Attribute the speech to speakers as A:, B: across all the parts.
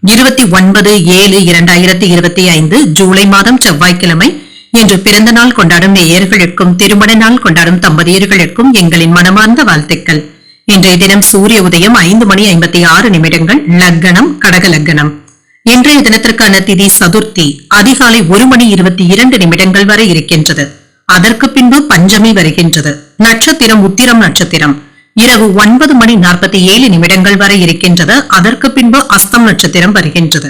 A: இருபத்தி ஒன்பது ஏழு இரண்டாயிரத்தி இருபத்தி ஐந்து ஜூலை மாதம் செவ்வாய்க்கிழமை. இன்று பிறந்த நாள் கொண்டாடும் நேயர்களுக்கும் திருமண நாள் கொண்டாடும் தம்பதியர்களுக்கும் எங்களின் மனமார்ந்த வாழ்த்துக்கள். இன்றைய தினம் சூரிய உதயம் ஐந்து மணி ஐம்பத்தி ஆறு நிமிடங்கள். லக்னம் கடக லக்னம் இன்றைய தினத்திற்கான திதி சதுர்த்தி அதிகாலை ஒரு மணி இருபத்தி இரண்டு நிமிடங்கள் வரை இருக்கின்றது. அதற்கு பின்பு பஞ்சமி வருகின்றது. நட்சத்திரம் உத்திரம் நட்சத்திரம். இரவு ஒன்பது மணி நாற்பத்தி ஏழு நிமிடங்கள் வரை இருக்கின்றது. அதற்கு பின்பு அஸ்தம் நட்சத்திரம் வருகின்றது.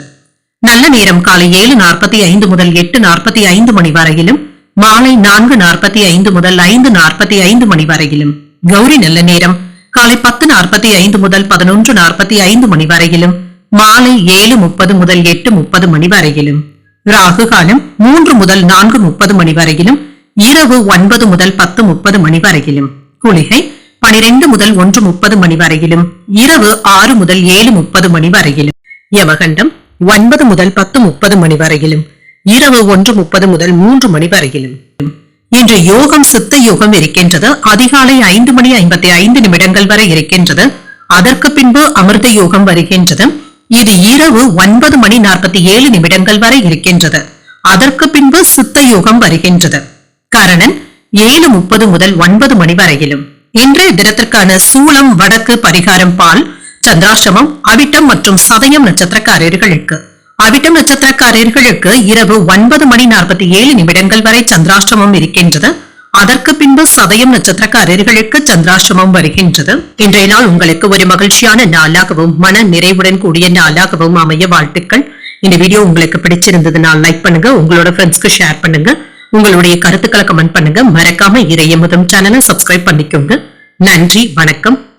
A: நல்ல நேரம் காலை ஏழு நாற்பத்தி ஐந்து முதல் எட்டு நாற்பத்தி ஐந்து மணி வரையிலும் மாலை நான்கு நாற்பத்தி ஐந்து முதல் ஐந்து நாற்பத்தி ஐந்து மணி வரையிலும். கௌரி நல்ல நேரம். காலை பத்து நாற்பத்தி ஐந்து முதல் பதினொன்று நாற்பத்தி ஐந்து மணி வரையிலும் மாலை ஏழு முப்பது முதல் எட்டு முப்பது மணி வரையிலும். ராகு காலம் மூன்று முதல் நான்கு முப்பது மணி வரையிலும் இரவு ஒன்பது முதல் பத்து முப்பது மணி வரையிலும். குளிகை பனிரெண்டு முதல் ஒன்று முப்பது மணி வரையிலும் இரவு ஆறு முதல் ஏழு முப்பது மணி வரையிலும் யமகண்டம் ஒன்பது முதல் பத்து முப்பது மணி வரையிலும் இரவு ஒன்று முப்பது முதல் மூன்று மணி வரையிலும். இன்று யோகம் சித்த யோகம் இருக்கின்றது. அதிகாலை ஐந்து மணி ஐம்பத்தி ஐந்து நிமிடங்கள் வரை இருக்கின்றது. அதற்கு பின்பு அமிர்த யோகம் வருகின்றது. இது இரவு ஒன்பது மணி நாற்பத்தி ஏழு நிமிடங்கள் வரை இருக்கின்றது. அதற்கு பின்பு சித்த யோகம் வருகின்றது. கரணன் ஏழு முப்பது முதல் ஒன்பது மணி வரையிலும். இன்றைய தினத்திற்கான சூளம் வடக்கு பரிகாரம் பால் சந்திராசிரமம் அவிட்டம் மற்றும் சதயம் நட்சத்திரக்காரர்களுக்கு. அவிட்டம் நட்சத்திரக்காரர்களுக்கு இரவு ஒன்பது மணி நாற்பத்தி ஏழு நிமிடங்கள் வரை சந்திராஷ்டமம் இருக்கின்றது. அதற்கு பின்பு சதயம் நட்சத்திரக்காரர்களுக்கு சந்திராஷ்டமம் வருகின்றது. இன்றைய நாள் உங்களுக்கு ஒரு மகிழ்ச்சியான நாளாகவும் மன நிறைவுடன் கூடிய நாளாகவும் அமைய வாழ்த்துக்கள். இந்த வீடியோ உங்களுக்கு பிடிச்சிருந்ததுன்னா லைக் பண்ணுங்க உங்களோட ஃப்ரெண்ட்ஸ்க்கு ஷேர் பண்ணுங்க. உங்களுடைய கருத்துக்களை கமெண்ட் பண்ணுங்க. மறக்காம இறைய முதம் சேனலை சப்ஸ்கிரைப் பண்ணிக்கோங்க. நன்றி வணக்கம்.